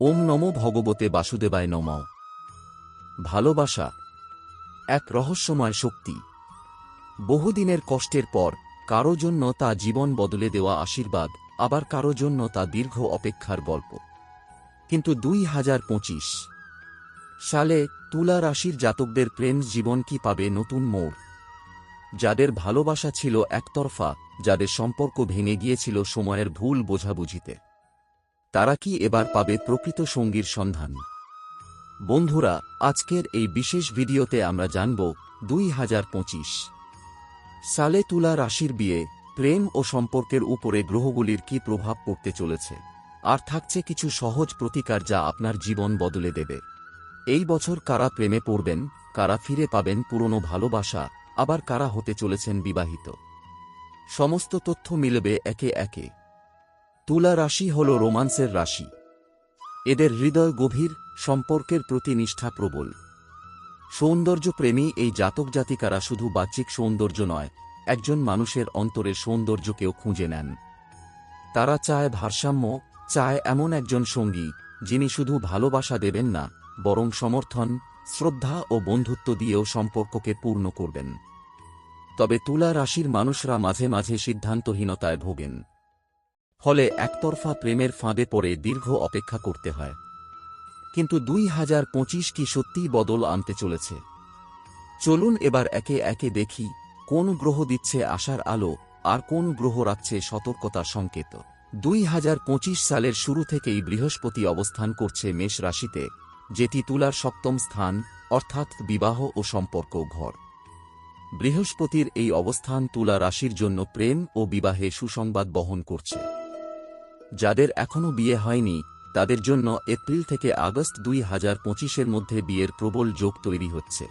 ওম নমো ভগবতে বাসুদেবায় নম। ভালোবাসা এক রহস্যময় শক্তি। বহুদিনের কষ্টের পর কারও জন্য তা জীবন বদলে দেওয়া আশীর্বাদ, আবার কারও জন্য তা দীর্ঘ অপেক্ষার গল্প। কিন্তু দুই হাজার পঁচিশ সালে তুলা রাশির জাতকদের প্রেম জীবন কি পাবে নতুন মোড়? যাদের ভালোবাসা ছিল একতরফা, যাদের সম্পর্ক ভেঙে গিয়েছিল সময়ের ভুল বোঝাবুঝিতে। তারা কি এবার পাবে প্রকৃত সঙ্গীর সন্ধান? বন্ধুরা, আজকের এই বিশেষ ভিডিওতে আমরা জানব দুই হাজার পঁচিশ। সালে তুলা রাশির বিয়ে, প্রেম ও সম্পর্কের উপরে গ্রহগুলির কি প্রভাব পড়তে চলেছে? আর থাকছে কিছু সহজ প্রতিকার যা আপনার জীবন বদলে দেবে। এই বছর কারা প্রেমে পড়বেন, কারা ফিরে পাবেন পুরনো ভালোবাসা, আবার কারা হতে চলেছেন বিবাহিত? সমস্ত তথ্য মিলবে একে একে। তুলা রাশি হল রোমান্সের রাশি। এদের হৃদয় গভীর, সম্পর্কের প্রতি নিষ্ঠা প্রবল। সৌন্দর্যপ্রেমী এই জাতক জাতিকারা শুধু বাহ্যিক সৌন্দর্য নয়, একজন মানুষের অন্তরের সৌন্দর্যকেও খুঁজে নেন। তারা চায় ভারসাম্য, চায় এমন একজন সঙ্গী, যিনি শুধু ভালোবাসা দেবেন না, বরং সমর্থন, শ্রদ্ধা ও বন্ধুত্ব দিয়েও সম্পর্ককে পূর্ণ করবেন। তবে তুলা রাশির মানুষরা মাঝে মাঝে সিদ্ধান্তহীনতায় ভোগেন। ফলে একতরফা প্রেমের ফাঁদে পড়ে দীর্ঘ অপেক্ষা করতে হয়। কিন্তু দুই হাজার পঁচিশ কি সত্যিই বদল আনতে চলেছে? চলুন এবার একে একে দেখি কোন গ্রহ দিচ্ছে আশার আলো আর কোন গ্রহ রাখছে সতর্কতার সংকেত। দুই হাজার পঁচিশ সালের শুরু থেকেই বৃহস্পতি অবস্থান করছে মেষ রাশিতে, যেটি তুলার সপ্তম স্থান, অর্থাৎ বিবাহ ও সম্পর্ক ঘর। বৃহস্পতির এই অবস্থান তুলা রাশির জন্য প্রেম ও বিবাহে সুসংবাদ বহন করছে। যাদের এখনও বিয়ে হয়নি, তাদের জন্য এপ্রিল থেকে আগস্ট দুই হাজার পঁচিশের মধ্যে বিয়ের প্রবল যোগ তৈরি হচ্ছে।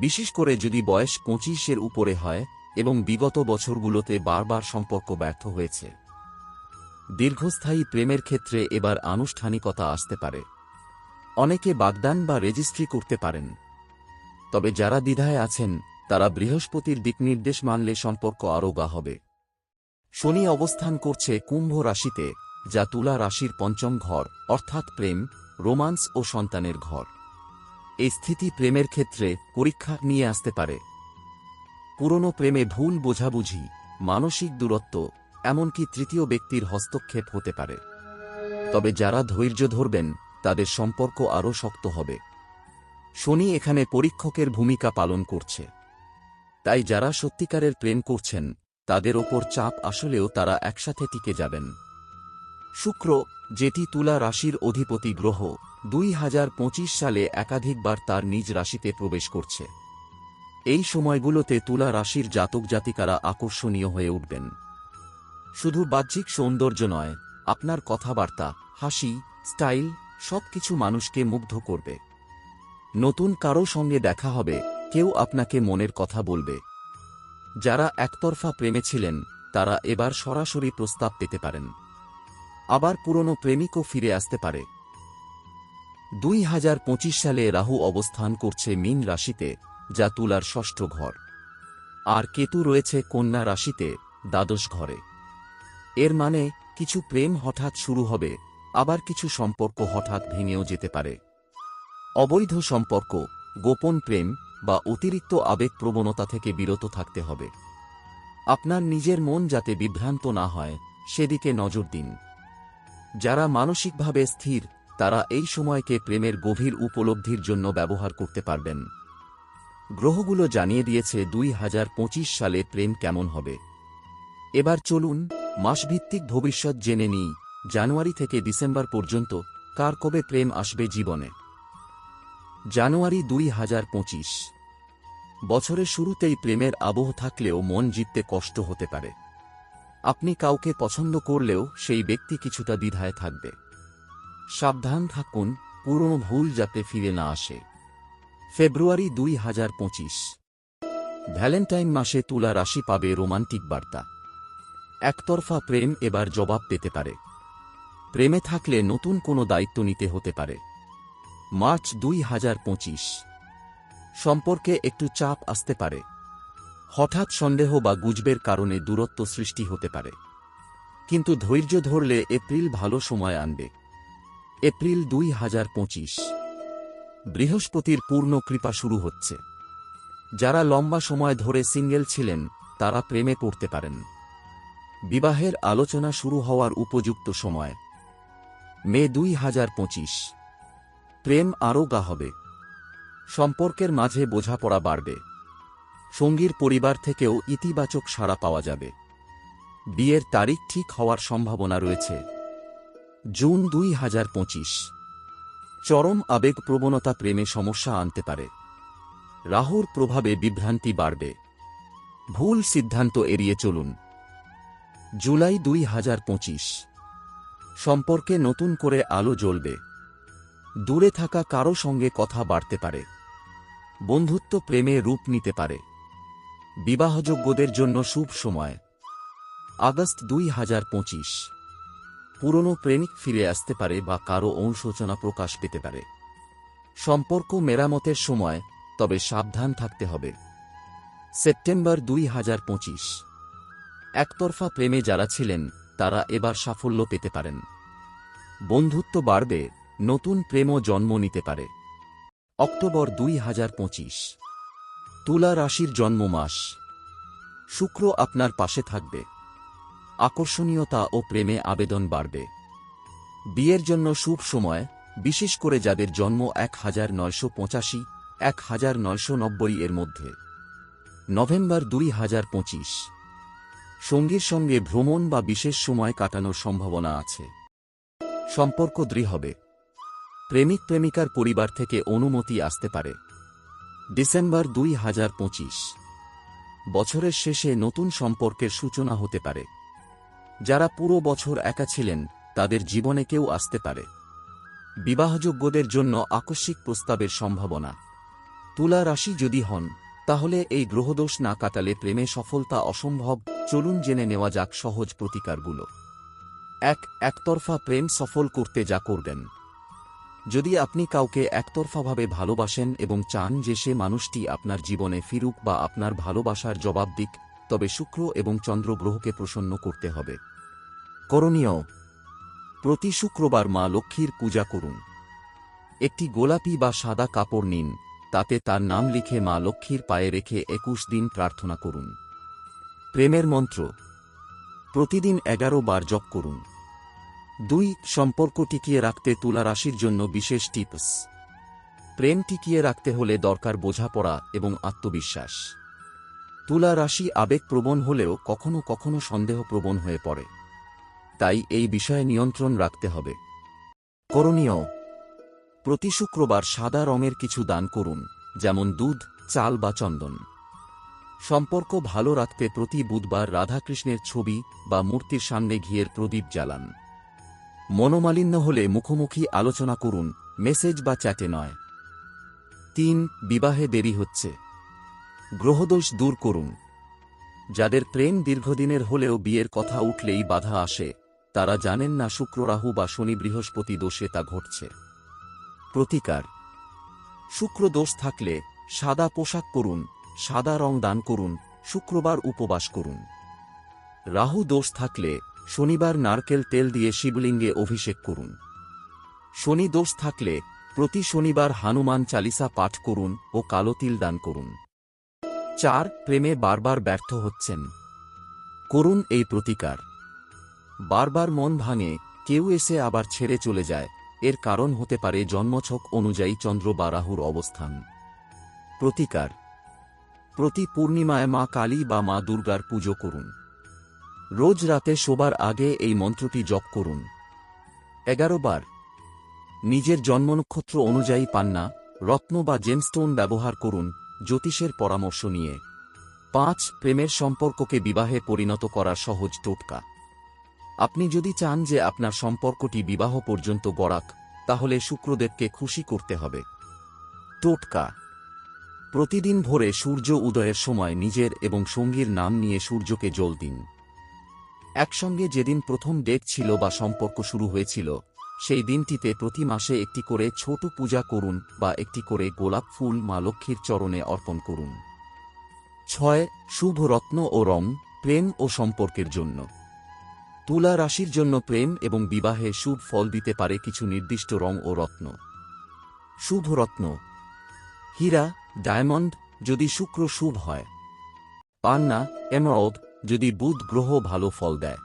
বিশেষ করে যদি বয়স পঁচিশের উপরে হয় এবং বিগত বছরগুলোতে বারবার সম্পর্ক ব্যর্থ হয়েছে। দীর্ঘস্থায়ী প্রেমের ক্ষেত্রে এবার আনুষ্ঠানিকতা আসতে পারে। অনেকে বাগদান বা রেজিস্ট্রি করতে পারেন। তবে যারা দ্বিধায় আছেন, তারা বৃহস্পতির দিকনির্দেশ মানলে সম্পর্ক আরও গা হবে। শনি অবস্থান করছে কুম্ভ রাশিতে, যা তুলা রাশির পঞ্চম ঘর, অর্থাৎ প্রেম, রোমান্স ও সন্তানের ঘর। এই স্থিতি প্রেমের ক্ষেত্রে পরীক্ষা নিয়ে আসতে পারে। পুরনো প্রেমে ভুল বোঝাবুঝি, মানসিক দূরত্ব, এমনকি তৃতীয় ব্যক্তির হস্তক্ষেপ হতে পারে। তবে যারা ধৈর্য ধরবেন, তাদের সম্পর্ক আরও শক্ত হবে। শনি এখানে পরীক্ষকের ভূমিকা পালন করছে। তাই যারা সত্যিকারের প্রেম করছেন তাদের ওপর চাপ আসলেও তারা একসাথে টিকে যাবেন। শুক্র, যেটি তুলা রাশির অধিপতি গ্রহ, দুই হাজার পঁচিশ সালে একাধিকবার তার নিজ রাশিতে প্রবেশ করছে। এই সময়গুলোতে তুলা রাশির জাতক জাতিকারা আকর্ষণীয় হয়ে উঠবেন। শুধু বাহ্যিক সৌন্দর্য নয়, আপনার কথাবার্তা, হাসি, স্টাইল, সবকিছু মানুষকে মুগ্ধ করবে। নতুন কারও সঙ্গে দেখা হবে, কেউ আপনাকে মনের কথা বলবে। যারা একতরফা প্রেমে ছিলেন, তারা এবার সরাসরি প্রস্তাব পেতে পারেন। আবার পুরনো প্রেমিকও ফিরে আসতে পারে। দুই হাজার পঁচিশ সালে রাহু অবস্থান করছে মীন রাশিতে, যা তুলার ষষ্ঠ ঘর। আর কেতু রয়েছে কন্যা রাশিতে, দ্বাদশ ঘরে। এর মানে কিছু প্রেম হঠাৎ শুরু হবে, আবার কিছু সম্পর্ক হঠাৎ ভেঙেও যেতে পারে। অবৈধ সম্পর্ক, গোপন প্রেম বা অতিরিক্ত আবেগ প্রবণতা থেকে বিরত থাকতে হবে। আপনার নিজের মন যাতে বিভ্রান্ত না হয়, সেদিকে নজর দিন। যারা মানসিকভাবে স্থির, তারা এই সময়কে প্রেমের গভীর উপলব্ধির জন্য ব্যবহার করতে পারবেন। গ্রহগুলো জানিয়ে দিয়েছে দুই হাজার পঁচিশ সালে প্রেম কেমন হবে। এবার চলুন মাসভিত্তিক ভবিষ্যৎ জেনে নিই, জানুয়ারি থেকে ডিসেম্বর পর্যন্ত কার কবে প্রেম আসবে জীবনে। জানুয়ারি দুই হাজার পঁচিশ। বছরের শুরুতেই প্রেমের আবহ থাকলেও মন জিততে কষ্ট হতে পারে। আপনি কাউকে পছন্দ করলেও সেই ব্যক্তি কিছুটা দ্বিধায় থাকবে। সাবধান থাকুন, পুরনো ভুল যাতে ফিরে না আসে। ফেব্রুয়ারি দুই হাজার পঁচিশ। ভ্যালেন্টাইন মাসে তুলা রাশি পাবে রোমান্টিক বার্তা। একতরফা প্রেম এবার জবাব পেতে পারে। প্রেমে থাকলে নতুন কোনো দায়িত্ব নিতে হতে পারে। মার্চ দুই হাজার পঁচিশ। সম্পর্কে একটু চাপ আসতে পারে। হঠাৎ সন্দেহ বা গুজবের কারণে দূরত্ব সৃষ্টি হতে পারে। কিন্তু ধৈর্য ধরলে এপ্রিল ভালো সময় আনবে। এপ্রিল দুই হাজার পঁচিশ। বৃহস্পতির পূর্ণ কৃপা শুরু হচ্ছে। যারা লম্বা সময় ধরে সিঙ্গেল ছিলেন, তারা প্রেমে পড়তে পারেন। বিবাহের আলোচনা শুরু হওয়ার উপযুক্ত সময়। মে দুই হাজার পঁচিশ। প্রেম আরও গা হবে। সম্পর্কের মাঝে বোঝাপড়া বাড়বে। সঙ্গীর পরিবার থেকেও ইতিবাচক সাড়া পাওয়া যাবে। বিয়ের তারিখ ঠিক হওয়ার সম্ভাবনা রয়েছে। জুন দুই হাজার পঁচিশ। চরম আবেগ প্রবণতা প্রেমে সমস্যা আনতে পারে। রাহুর প্রভাবে বিভ্রান্তি বাড়বে। ভুল সিদ্ধান্ত এড়িয়ে চলুন। জুলাই দুই হাজার পঁচিশ। সম্পর্কে নতুন করে আলো জ্বলবে। দূরে থাকা কারও সঙ্গে কথা বাড়তে পারে। বন্ধুত্ব প্রেমে রূপ নিতে পারে। বিবাহযোগ্যদের জন্য শুভ সময়। আগস্ট দুই হাজার পঁচিশ। পুরনো প্রেমিক ফিরে আসতে পারে বা কারও অনুশোচনা প্রকাশ পেতে পারে। সম্পর্ক মেরামতের সময়, তবে সাবধান থাকতে হবে। সেপ্টেম্বর দুই হাজার পঁচিশ। একতরফা প্রেমে যারা ছিলেন, তারা এবার সাফল্য পেতে পারেন। বন্ধুত্ব বাড়বে, নতুন প্রেমও জন্ম নিতে পারে। অক্টোবর দুই হাজার পঁচিশ। তুলা রাশির জন্ম মাস। শুক্র আপনার পাশে থাকবে। আকর্ষণীয়তা ও প্রেমে আবেদন বাড়বে। বিয়ের জন্য শুভ সময়, বিশেষ করে যাদের জন্ম এক হাজার নয়শো পঁচাশি, এক হাজার নয়শো নব্বই এর মধ্যে। নভেম্বর দুই হাজার পঁচিশ। সঙ্গীর সঙ্গে ভ্রমণ বা বিশেষ সময় কাটানোর সম্ভাবনা আছে। সম্পর্ক দৃঢ় হবে। প্রেমিক প্রেমিকার পরিবার থেকে অনুমতি আসতে পারে। ডিসেম্বর দুই হাজার পঁচিশ। বছরের শেষে নতুন সম্পর্কের সূচনা হতে পারে। যারা পুরো বছর একা ছিলেন, তাদের জীবনে কেউ আসতে পারে। বিবাহযোগ্যদের জন্য আকস্মিক প্রস্তাবের সম্ভাবনা। তুলা রাশি যদি হন, তাহলে এই গ্রহদোষ না কাটালে প্রেমে সফলতা অসম্ভব, চলুন জেনে নেওয়া যাক সহজ প্রতিকারগুলো। এক, একতরফা প্রেম সফল করতে যা করবেন। যদি আপনি কাউকে একতরফাভাবে ভালোবাসেন এবং চান যে সে মানুষটি আপনার জীবনে ফিরুক বা আপনার ভালোবাসার জবাব দিক, তবে শুক্র এবং চন্দ্র গ্রহকে প্রসন্ন করতে হবে। করণীয়, প্রতি শুক্রবার মা লক্ষ্মীর পূজা করুন। একটি গোলাপি বা সাদা কাপড় নিন, তাতে তার নাম লিখে মা লক্ষ্মীর পায়ে রেখে একুশ দিন প্রার্থনা করুন। প্রেমের মন্ত্র, প্রতিদিন এগারো বার জপ করুন। দুই, সম্পর্ক টিকিয়ে রাখতে তুলা রাশির জন্য বিশেষ টিপস। প্রেম টিকিয়ে রাখতে হলে দরকার বোঝাপড়া এবং আত্মবিশ্বাস। তুলা রাশি আবেগপ্রবণ হলেও কখনো কখনো সন্দেহপ্রবণ হয়ে পড়ে। তাই এই বিষয়ে নিয়ন্ত্রণ রাখতে হবে। করণীয়, প্রতি শুক্রবার সাদা রঙের কিছু দান করুন, যেমন দুধ, চাল বা চন্দন। সম্পর্ক ভালো রাখতে প্রতি বুধবার রাধাকৃষ্ণের ছবি বা মূর্তির সামনে ঘিয়ের প্রদীপ জ্বালান। মনোমালিন্য হলে মুখোমুখি আলোচনা করুন, মেসেজ বা চ্যাটে নয়। তিন, বিবাহে দেরি হচ্ছে। গ্রহদোষ দূর করুন। যাদের প্রেম দীর্ঘদিনের হলেও বিয়ের কথা উঠলেই বাধা আসে, তারা জানেন না শুক্র রাহু বা শনি বৃহস্পতি দোষে তা ঘটছে। প্রতিকার। শুক্র দোষ থাকলে সাদা পোশাক করুন, সাদা রং দান করুন, শুক্রবার উপবাস করুন। রাহু দোষ থাকলে শনিবার নারকেল তেল দিয়ে শিবলিঙ্গে অভিষেক করুন। শনি দোষ থাকলে প্রতি শনিবার হানুমান চালিসা পাঠ করুন ও কালো তিল দান করুন। চার, প্রেমে বারবার ব্যর্থ হচ্ছেন। করুন এই প্রতিকার। বারবার মন ভাঙে, কেউ এসে আবার ছেড়ে চলে যায়। এর কারণ হতে পারে জন্মছক অনুযায়ী চন্দ্র বা রাহুর অবস্থান। প্রতিকার। প্রতি পূর্ণিমায় মা কালী বা মা দুর্গার পুজো করুন। রোজ রাতে শোবার আগে এই মন্ত্রটি জপ করুন। এগারো বার। নিজের জন্মনক্ষত্র অনুযায়ী পান্না, রত্ন বা জেমস্টোন ব্যবহার করুন, জ্যোতিষের পরামর্শ নিয়ে। পাঁচ, প্রেমের সম্পর্ককে বিবাহে পরিণত করা সহজ টোটকা। আপনি যদি চান যে আপনার সম্পর্কটি বিবাহ পর্যন্ত গড়াক, তাহলে শুক্রদেবকে খুশি করতে হবে। টোটকা। প্রতিদিন ভোরে সূর্য উদয়ের সময় নিজের এবং সঙ্গীর নাম নিয়ে সূর্যকে জল দিন। একসঙ্গে যেদিন প্রথম ডেট ছিল বা সম্পর্ক শুরু হয়েছিল, সেই দিনটিতে প্রতি মাসে একটি করে ছোট পূজা করুন বা একটি করে গোলাপ ফুল মা লক্ষ্মীর চরণে অর্পণ করুন। ছয় শুভ রত্ন ও রং, প্রেম ও সম্পর্কের জন্য। তুলা রাশির জন্য প্রেম এবং বিবাহে শুভ ফল দিতে পারে কিছু নির্দিষ্ট রং ও রত্ন। শুভ রত্ন হীরা, ডায়মন্ড, যদি শুক্র শুভ হয়। পান্না, এমরদ যদি বুধ গ্রহ ভালো ফল দেয়।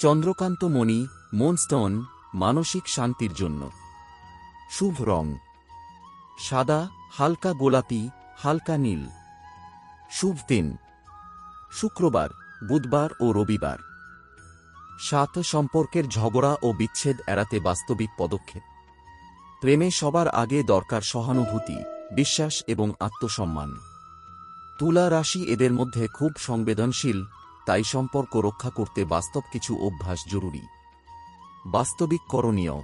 চন্দ্রকান্ত মণি, মোনস্টোন, মানসিক শান্তির জন্য। শুভ রং। সাদা, হালকা গোলাপি, হালকা নীল। শুভ দিন। শুক্রবার, বুধবার ও রবিবার। সাত সম্পর্কের ঝগড়া ও বিচ্ছেদ এড়াতে বাস্তবিক পদক্ষেপ। প্রেমে সবার আগে দরকার সহানুভূতি, বিশ্বাস এবং আত্মসম্মান। তুলা রাশি এদের মধ্যে খুব সংবেদনশীল, তাই সম্পর্ক রক্ষা করতে বাস্তব কিছু অভ্যাস জরুরি। বাস্তবিক করণীয়।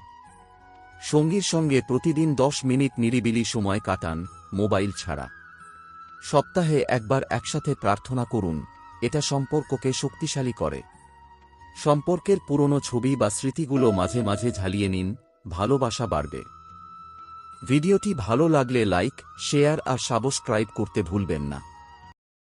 সঙ্গীর সঙ্গে প্রতিদিন দশ মিনিট নিরিবিলি সময় কাটান, মোবাইল ছাড়া। সপ্তাহে একবার একসাথে প্রার্থনা করুন, এটা সম্পর্ককে শক্তিশালী করে। সম্পর্কের পুরনো ছবি বা স্মৃতিগুলো মাঝে মাঝে ঝালিয়ে নিন, ভালোবাসা বাড়বে। ভিডিওটি ভালো লাগলে লাইক, শেয়ার আর সাবস্ক্রাইব করতে ভুলবেন না।